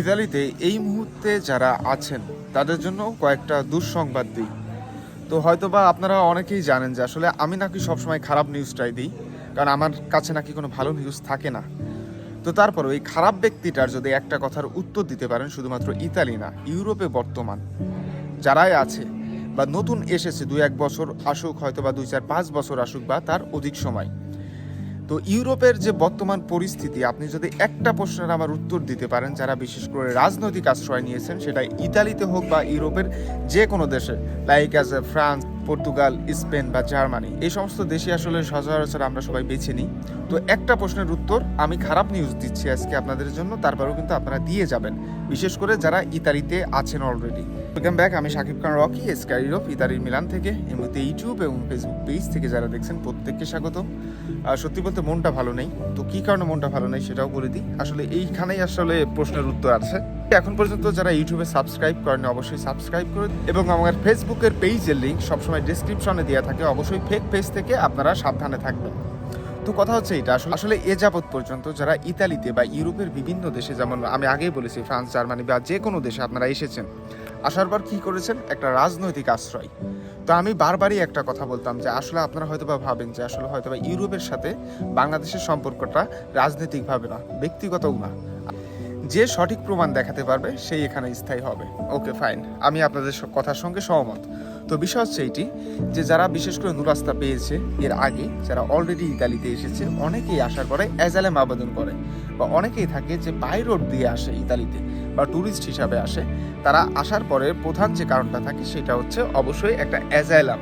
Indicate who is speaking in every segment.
Speaker 1: ইতালিতে এই মুহূর্তে যারা আছেন, তাদের জন্য কয়েকটা দুঃসংবাদ দিই। তো হয়তোবা আপনারা অনেকেই জানেন যে আসলে আমি নাকি সবসময় খারাপ নিউজটাই দিই, কারণ আমার কাছে নাকি কোনো ভালো নিউজ থাকে না। তো তারপরে এই খারাপ ব্যক্তিটার যদি একটা কথার উত্তর দিতে পারেন, শুধুমাত্র ইতালি না, ইউরোপে বর্তমান, যারাই আছে বা নতুন এসেছে দু এক বছর আসুক হয়তো বা দুই চার পাঁচ বছর আসুক বা তার অধিক সময়। তো ইউরোপের যে বর্তমান পরিস্থিতি, আপনি যদি একটা প্রশ্নের আমার উত্তর দিতে পারেন, যারা বিশেষ করে রাজনৈতিক আশ্রয় নিয়েছেন, সেটা ইতালিতে হোক বা ইউরোপের যে কোনো দেশে like as a France Portugal Spain বা জার্মানি এই সমস্ত দেশে আসলে সচরাচর আমরা সবাই বেছে নিই। তো একটা প্রশ্নের উত্তর, আমি খারাপ নিউজ দিচ্ছি আজকে আপনাদের জন্য, তারপরেও কিন্তু আপনারা দিয়ে যাবেন। বিশেষ করে যারা ইতালিতে আছেন অলরেডি ওয়েলকাম ব্যাক আমি Shakib Khan Rocky sky Europe ইতালির মিলান থেকে। এই মুহূর্তে ইউটিউব এবং ফেসবুক পেজ থেকে যারা দেখছেন, প্রত্যেককে স্বাগত আর সত্যি বলতে মনটা ভালো নেই। তো কী কারণে মনটা ভালো নেই সেটাও বলে দিই। আসলে এইখানেই আসলে প্রশ্নের উত্তর আছে। এখন পর্যন্ত যারা ইউটিউবে সাবস্ক্রাইব করেন অবশ্যই সাবস্ক্রাইব করুন এবং আমার ফেসবুকের পেজের লিঙ্ক সবসময় ডিসক্রিপশনে দেওয়া থাকে। অবশ্যই ফেক পেজ থেকে আপনারা সাবধানে থাকবেন। তো কথা হচ্ছে এটা, আসলে আসলে এ যাবৎ পর্যন্ত যারা ইতালিতে বা ইউরোপের বিভিন্ন দেশে, যেমন আমি আগেই বলেছি, ফ্রান্স, জার্মানি বা যে কোনো দেশে আপনারা এসেছেন আসার পর কী করেছেন? একটা রাজনৈতিক আশ্রয়। তো আমি বারবারই একটা কথা বলতাম যে আসলে আপনারা হয়তো বা ভাবেন যে আসলে হয়তো বা ইউরোপের সাথে বাংলাদেশের সম্পর্কটা রাজনৈতিকভাবে না, ব্যক্তিগতও না। যে সঠিক প্রমাণ দেখাতে পারবে, সেই এখানে স্থায়ী হবে। Okay, fine. আমি আপনাদের কথার সঙ্গে সহমত। তো বিষয় হচ্ছে এইটি যে যারা বিশেষ করে নুরাস্তা পেয়েছে, এর আগে যারা অলরেডি ইতালিতে এসেছে, অনেকেই আসার পরে অ্যাজালেম আবেদন করে। বা অনেকেই থাকে যে বাই রোড দিয়ে আসে ইতালিতে, বা ট্যুরিস্ট হিসাবে আসে। তারা আসার পরে প্রধান যে কারণটা থাকে সেটা হচ্ছে অবশ্যই একটা অ্যাজাইলাম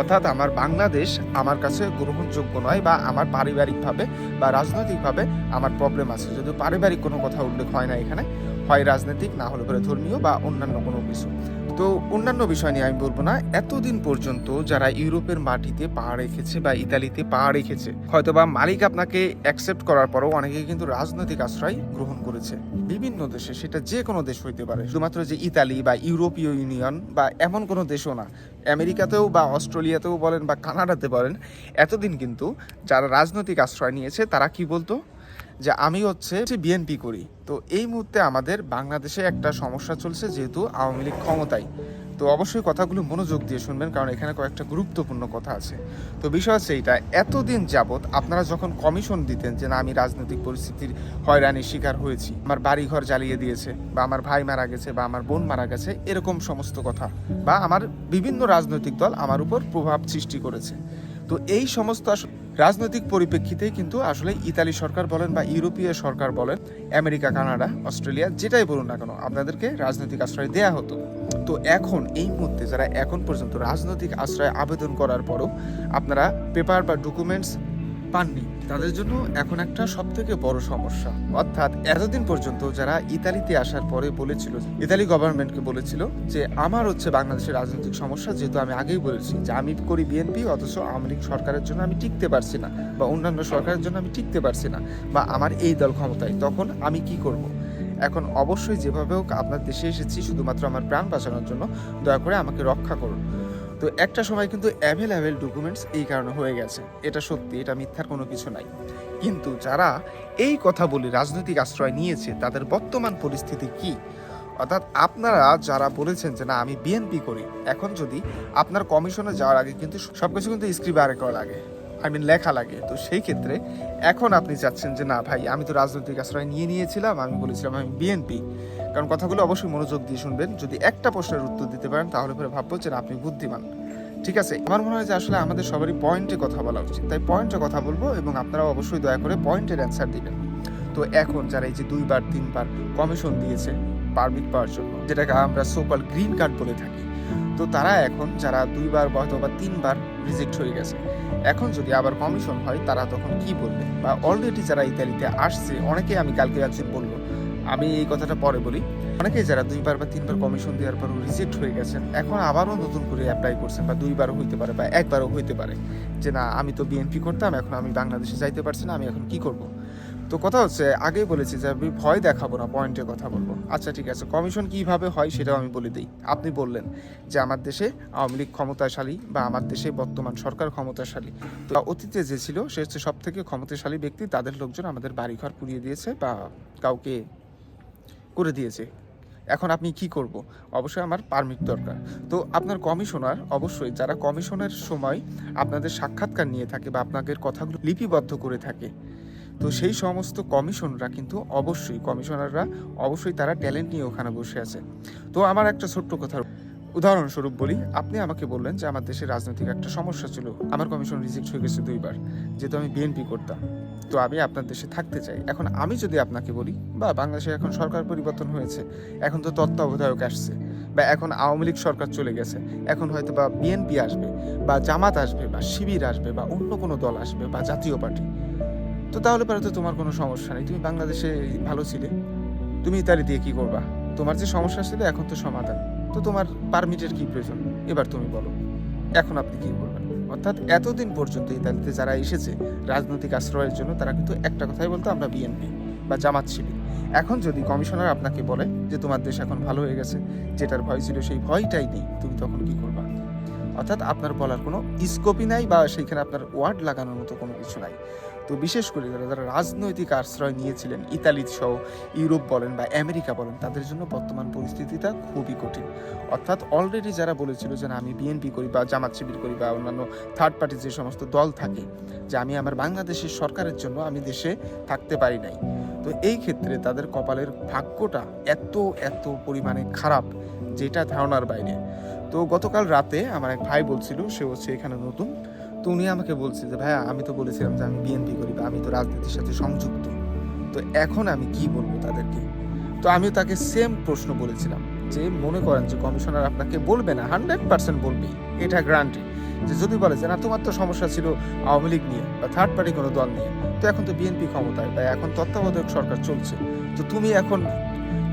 Speaker 1: অর্থাৎ আমার বাংলাদেশ আমার কাছে গ্রহণযোগ্য নয়, বা আমার পারিবারিকভাবে বা রাজনৈতিকভাবে আমার প্রবলেম আছে। যদিও পারিবারিক কোনো কথা উল্লেখ হয় না এখানে, হয় রাজনৈতিক, না হলে পরে ধর্মীয় বা অন্যান্য কোনো কিছু। তো অন্যান্য বিষয় নিয়ে আমি বলব না, এতদিন পর্যন্ত যারা ইউরোপের মাটিতে পা রেখেছে বা ইতালিতে পা রেখেছে, হয়তোবা মালিক আপনাকে অ্যাকসেপ্ট করার পরও অনেকে কিন্তু রাজনৈতিক আশ্রয় গ্রহণ করেছে। বিভিন্ন দেশে সেটা যে কোনো দেশ হইতে পারে, শুধুমাত্র যে ইতালি বা ইউরোপীয় ইউনিয়ন বা এমন কোনো দেশও না, আমেরিকাতেও বা অস্ট্রেলিয়াতেও বলেন বা কানাডাতে বলেন, এতদিন কিন্তু যারা রাজনৈতিক আশ্রয় নিয়েছে তারা কি বলতো? যে আমি হচ্ছে বিএনপি করি। তো এই মুহূর্তে আমাদের বাংলাদেশে একটা সমস্যা চলছে যেহেতু আওয়ামী লীগ ক্ষমতায়। তো অবশ্যই কথাগুলো মনোযোগ দিয়ে শুনবেন, কারণ এখানে কয়েকটা গুরুত্বপূর্ণ কথা আছে। তো বিষয় হচ্ছে এইটা, এতদিন যাবৎ আপনারা যখন কমিশন দিতেন যে না, আমি রাজনৈতিক পরিস্থিতির হয়রানির শিকার হয়েছি, আমার বাড়িঘর জ্বালিয়ে দিয়েছে, বা আমার ভাই মারা গেছে, বা আমার বোন মারা গেছে, এরকম সমস্ত কথা, বা আমার বিভিন্ন রাজনৈতিক দল আমার উপর প্রভাব সৃষ্টি করেছে। তো এই সমস্ত রাজনৈতিক পরিপ্রেক্ষিতে কিন্তু আসলে ইতালি সরকার বলেন বা ইউরোপীয় সরকার বলেন, আমেরিকা, কানাডা, অস্ট্রেলিয়া, যেটাই বলুন না কেন, আপনাদেরকে রাজনৈতিক আশ্রয় দেয়া হতো। তো এখন, এই মুহূর্তে যারা এখন পর্যন্ত রাজনৈতিক আশ্রয় আবেদন করার পরও আপনারা পেপার বা ডকুমেন্টস পাননি। তাদের জন্য এখন একটা সব থেকে বড় সমস্যা। অর্থাৎ এতদিন পর্যন্ত যারা ইতালিতে আসার পরে বলেছিল, ইতালি গভর্নমেন্টকে বলেছিল যে, আমার হচ্ছে বাংলাদেশের রাজনৈতিক সমস্যা, যেহেতু আমি আগেই বলেছি যে, আমি করি বিএনপি অথচ আওয়ামী লীগ সরকারের জন্য আমি টিকতে পারছি না, বা অন্যান্য সরকারের জন্য আমি টিকতে পারছি না, বা আমার এই দল ক্ষমতায়, তখন আমি কি করব? এখন অবশ্যই যেভাবে হোক, আপনার দেশে এসেছি, শুধুমাত্র আমার প্রাণ বাঁচানোর জন্য, দয়া করে আমাকে রক্ষা করুন। তো একটা সময় কিন্তু অ্যাভেলেবেল ডকুমেন্টস এই কারণে হয়ে গেছে। এটা সত্যি, এটা মিথ্যার কোনো কিছু নাই। কিন্তু যারা এই কথা বলে রাজনৈতিক আশ্রয় নিয়েছে, তাদের বর্তমান পরিস্থিতি কি? অর্থাৎ আপনারা যারা বলেছেন যে না, আমি বিএনপি করি, এখন যদি আপনার কমিশনে যাওয়ার আগে কিন্তু সবকিছু কিন্তু স্ক্রিপ্ট করা লাগে। আই মিন লেখা লাগে। তো সেই ক্ষেত্রে এখন আপনি চাচ্ছেন যে, না ভাই, আমি তো রাজনৈতিক আশ্রয় নিয়ে নিয়েছিলাম, আমি বলেছিলাম আমি বিএনপি। কারণ কথাগুলো অবশ্যই মনোযোগ দিয়ে শুনবেন। যদি একটা প্রশ্নের উত্তর দিতে পারেন, তাহলে পরে ভাববো যে আপনি বুদ্ধিমান। ঠিক আছে? আমার মনে হয় যে, আসলে আমাদের সবারই পয়েন্টে কথা বলা উচিত। তাই পয়েন্টে কথা বলব এবং আপনারা অবশ্যই দয়া করে পয়েন্টের অ্যান্সার দিবেন। তো এখন যারা এই যে দুইবার, তিনবার কমিশন দিয়েছে পারমিট পাওয়ার জন্য, যেটাকে আমরা সোকাল গ্রিন কার্ড বলে থাকি তো তারা এখন, যারা দুইবার বা অথবা তিনবার রিজেক্ট হয়ে গেছে। এখন যদি আবার কমিশন হয়, তারা তখন কি বলবে? বা অলরেডি যারা ইতালিতে আসছে অনেকে আমি কালকে একজন বলল আমি এই কথাটা পরে বলি। অনেকেই যারা দুইবার বা তিনবার কমিশন দেওয়ার পর রিজেক্ট হয়ে গেছেন, এখন আবারও নতুন করে অ্যাপ্লাই করছেন বা দুইবারও হইতে পারে বা একবারও হইতে পারে। যে না, আমি তো বিএনপি করতাম, এখন আমি বাংলাদেশে যাইতে পারছি না, আমি এখন কি করব? তো কথা হচ্ছে, আগেই বলেছি যে আমি ভয় দেখাবো না পয়েন্টে কথা বলব। আচ্ছা ঠিক আছে কমিশন কীভাবে হয় সেটাও আমি বলে দিই। আপনি বললেন যে আমার দেশে আওয়ামী লীগ ক্ষমতাশালী বা আমার দেশে বর্তমান সরকার ক্ষমতাশালী। তো অতীতে যে ছিল, সে হচ্ছে সব থেকে ক্ষমতাশালী ব্যক্তি, তাদের লোকজন আমাদের বাড়িঘর পুড়িয়ে দিয়েছে বা কাউকে করে দিয়েছে। এখন আপনি কি করব? অবশ্যই আমার পারমিট দরকার। তো আপনার কমিশনার অবশ্যই, যারা কমিশনের সময় আপনাদের সাক্ষাৎকার নিয়ে থাকে বা আপনাদের কথাগুলো লিপিবদ্ধ করে থাকে তো সেই সমস্ত কমিশনরা কিন্তু অবশ্যই কমিশনাররা অবশ্যই তারা ট্যালেন্ট নিয়ে ওখানে বসে আছে। তো আমার একটা ছোট্ট কথা উদাহরণস্বরূপ বলি, আপনি আমাকে বললেন যে আমার দেশের রাজনৈতিক একটা সমস্যা ছিল। আমার কমিশন রিজেক্ট হয়ে গেছে দুইবার, যেহেতু আমি বিএনপি করতাম। তো আমি আপনার দেশে থাকতে চাই। এখন আমি যদি আপনাকে বলি, বা বাংলাদেশে এখন সরকার পরিবর্তন হয়েছে, এখন তো তত্ত্বাবধায়ক আসছে, বা এখন আওয়ামী লীগ সরকার চলে গেছে, এখন হয়তো বা বিএনপি আসবে, বা জামাত আসবে, বা শিবির আসবে, বা অন্য কোনো দল আসবে, বা জাতীয় পার্টি তো তাহলে পরে তো তোমার কোনো সমস্যা নেই। তুমি বাংলাদেশে ভালো ছিলে। তুমি ইতালি দিয়ে কি করবা? তোমার যে সমস্যা ছিল, এখন তো সমাধান। তো তোমার পারমিটের কি প্রয়োজন? এবার তুমি বলো। এখন আপনি কি করবেন? অর্থাৎ এতদিন পর্যন্ত ইতালিতে যারা এসেছে, রাজনৈতিক আশ্রয়ের জন্য, তারা কিন্তু একটা কথাই বলতো, আমরা বিএনপি বা জামাত শিবির এখন যদি কমিশনার আপনাকে বলে যে তোমার দেশ এখন ভালো হয়ে গেছে, যেটার ভয় ছিল, সেই ভয়টাই নেই, তুমি তখন কি করবা? অর্থাৎ আপনার বলার কোনো স্কোপই নাই বা সেইখানে আপনার ওয়ার্ড লাগানোর মতো কোনো কিছু নাই। তো বিশেষ করে যারা যারা রাজনৈতিক আশ্রয় নিয়েছিলেন, ইতালি সহ ইউরোপ বলেন বা আমেরিকা বলেন, তাদের জন্য বর্তমান পরিস্থিতিটা খুবই কঠিন। অর্থাৎ অলরেডি যারা বলেছিল যে আমি বিএনপি করি বা জামাত শিবির করি বা অন্যান্য থার্ড পার্টির যে সমস্ত দল থাকে, যে আমি আমার বাংলাদেশের সরকারের জন্য আমি দেশে থাকতে পারি নাই। তো এই ক্ষেত্রে তাদের কপালের ভাগ্যটা এত এত পরিমাণে খারাপ যেটা ধারণার বাইরে। তো গতকাল রাতে আমার এক ভাই বলছিল, সে হচ্ছে এখানে নতুন। তো উনি আমাকে বলছে যে, ভাইয়া, আমি তো বলেছিলাম যে আমি বিএনপি করি বা আমি তো রাজনীতির সাথে সংযুক্ত। তো এখন আমি কি বলব তাদেরকে? তো আমিও তাকে সেম প্রশ্ন বলেছিলাম যে, মনে করেন যে কমিশনার আপনাকে বলবে না হান্ড্রেড পার্সেন্ট বলবেই। এটা গ্রান্টি যে যদি বলে যে, না, তোমার তো সমস্যা ছিল আওয়ামী লীগ নিয়ে বা থার্ড পার্টি কোনো দল নিয়ে, তো এখন তো বিএনপি ক্ষমতায় বা এখন তত্ত্বাবধায়ক সরকার চলছে। তো তুমি এখন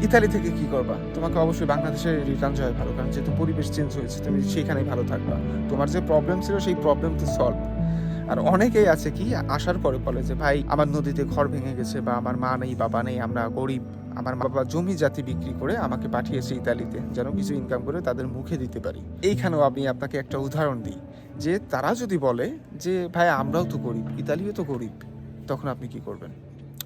Speaker 1: ইতালি থেকে কি করবা? তোমাকে অবশ্যই বাংলাদেশে রিটার্ন যাওয়া ভালো, কারণ যেহেতু পরিবেশ চেঞ্জ হয়েছে, তুমি সেখানেই ভালো থাকবা। তোমার যে প্রবলেম ছিল, সেই প্রবলেম তো সলভ আর অনেকেই আছে কি, আসার পরে বলে যে, ভাই, আমার নদীতে ঘর ভেঙে গেছে বা আমার মা নেই, বাবা নেই, আমরা গরিব। আমার বাবা জমি জাতি বিক্রি করে আমাকে পাঠিয়েছে ইতালিতে, যেন কিছু ইনকাম করে তাদের মুখে দিতে পারি। এইখানেও আমি আপনাকে একটা উদাহরণ দিই, যে তারা যদি বলে যে, ভাই, আমরাও তো গরিব, ইতালিও তো গরিব, তখন আপনি কি করবেন?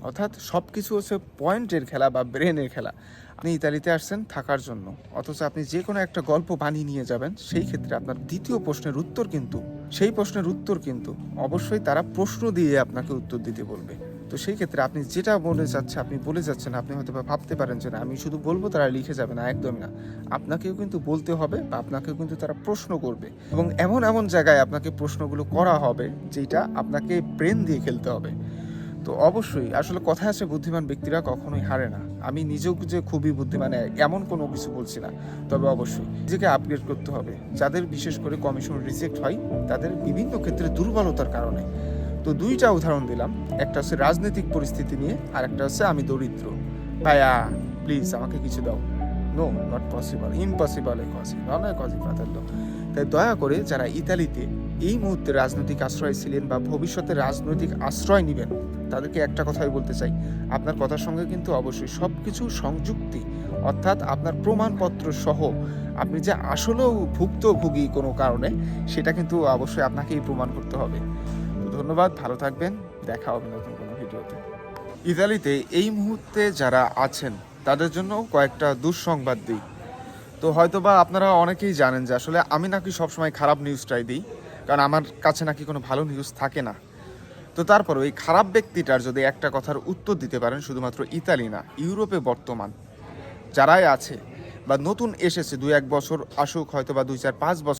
Speaker 1: অর্থাৎ সব কিছু হচ্ছে পয়েন্টের খেলা বা ব্রেনের খেলা। আপনি ইতালিতে আসছেন থাকার জন্য, অথচ আপনি যে কোনো একটা গল্প বানিয়ে নিয়ে যাবেন, সেই ক্ষেত্রে আপনার দ্বিতীয় প্রশ্নের উত্তর কিন্তু, সেই প্রশ্নের উত্তর কিন্তু অবশ্যই তারা প্রশ্ন দিয়ে আপনাকে উত্তর দিতে বলবে। তো সেই ক্ষেত্রে আপনি যেটা বলে যাচ্ছে, আপনি বলে যাচ্ছেন, আপনি হয়তো বা ভাবতে পারেন যে না, আমি শুধু বলব তারা লিখে যাবে না, একদমই না। আপনাকেও কিন্তু বলতে হবে বা আপনাকেও কিন্তু তারা প্রশ্ন করবে। এবং এমন এমন জায়গায় আপনাকে প্রশ্নগুলো করা হবে, যেটা আপনাকে ব্রেন দিয়ে খেলতে হবে। তো অবশ্যই আসলে কথা আছে বুদ্ধিমান ব্যক্তিরা কখনোই হারে না। আমি নিজেও যে খুবই বুদ্ধিমান, এমন কোনো কিছু বলছি না। তবে অবশ্যই নিজেকে আপগ্রেড করতে হবে। যাদের বিশেষ করে কমিশন রিজেক্ট হয়, তাদের বিভিন্ন ক্ষেত্রে দুর্বলতার কারণে। তো দুইটা উদাহরণ দিলাম। একটা হচ্ছে রাজনৈতিক পরিস্থিতি নিয়ে, আর একটা হচ্ছে আমি দরিদ্র। ভাইয়া প্লিজ আমাকে কিছু দাও। নো নট পসিবল ইম্পসিবল এ কজি নন এ তাই দয়া করে যারা ইতালিতে এই মুহূর্তে রাজনৈতিক আশ্রয় ছিলেন বা ভবিষ্যতে রাজনৈতিক আশ্রয় নেবেন, তাদেরকে একটা কথাই বলতে চাই। আপনার কথার সঙ্গে কিন্তু অবশ্যই সব কিছু সংযুক্তি, অর্থাৎ আপনার প্রমাণপত্র সহ আপনি যে আসলেও ভুক্তভোগী কোনো কারণে, সেটা কিন্তু অবশ্যই আপনাকেই প্রমাণ করতে হবে। ধন্যবাদ, ভালো থাকবেন, দেখা হবে নতুন কোনো ভিডিওতে। ইতালিতে এই মুহূর্তে যারা আছেন, তাদের জন্য কয়েকটা দুঃসংবাদ দিই। তো হয়তো বা আপনারা অনেকেই জানেন যে আসলে আমি নাকি সবসময় খারাপ নিউজটাই দিই, কারণ আমার কাছে নাকি কোনো ভালো নিউজ থাকে না। তো তারপর ওই খারাপ ব্যক্তিটার যদি একটা কথার উত্তর দিতে পারেন, শুধুমাত্র ইতালি না, ইউরোপে বর্তমান যারাই আছে বা নতুন এসেছে দু এক বছর আসুক হয়তো বা দুই চার পাঁচ বছর